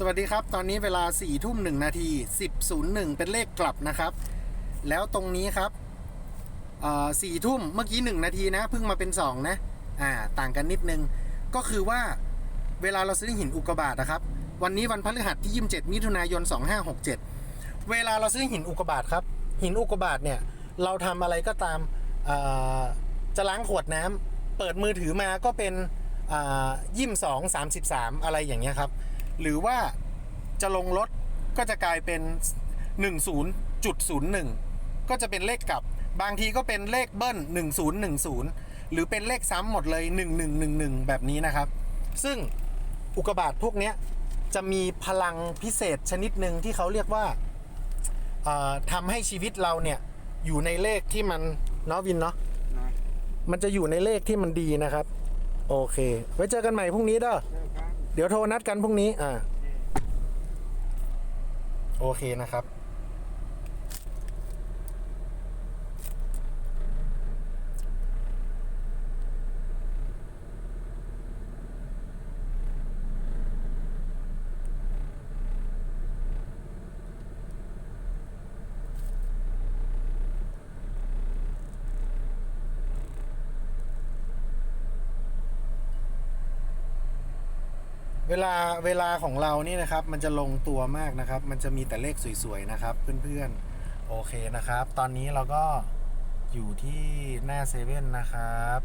สวัสดีครับ ตอนนี้เวลา4ี่ทุ่มหนึ่งนาที10.01 เป็นเลขกลับนะครับ แล้วตรงนี้ครับสี่ทุ่มเมื่อกี้หนึ่งนาทีนะเพิ่งมาเป็น 2 นะอ่าต่างกันนิดนึง ก็คือว่าเวลาเราซื้อหินอุกกาบาตนะครับ วันนี้วันพฤหัสที่ 27 มิถุนายน 2567 เวลาเราซื้อหินอุกกาบาตครับ หินอุกกาบาตเนี่ยเราทำอะไรก็ตามจะล้างขวดน้ำเปิดมือถือมาก็เป็นยี่มสองสามสิบสามอะไรอย่างเงี้ยครับ หรือว่าจะลงรถก็จะกลายเป็น 10.01 ก็จะเป็นเลขกลับ บางทีก็เป็นเลขเบิ้ล 1010 หรือเป็นเลขซ้ำหมดเลย 1111 แบบนี้นะครับ ซึ่งอุกกาบาตพวกเนี้ยจะมีพลังพิเศษชนิดหนึ่งที่เขาเรียกว่าเอ่อทำให้ชีวิตเราเนี่ยอยู่ในเลขที่มันเนาะวินเนาะนะมันจะอยู่ในเลขที่มันดีนะครับ โอเค ไว้เจอกันใหม่พรุ่งนี้เด้อเจอกัน เดี๋ยวโทรนัดกันพรุ่งนี้อ่าโอเคนะครับ เวลาเวลาของเรานี่นะครับ มันจะลงตัวมากนะครับ มันจะมีแต่เลขสวยๆนะครับ เพื่อนๆ โอเคนะครับ ตอนนี้เราก็อยู่ที่หน้าเซเว่นนะครับ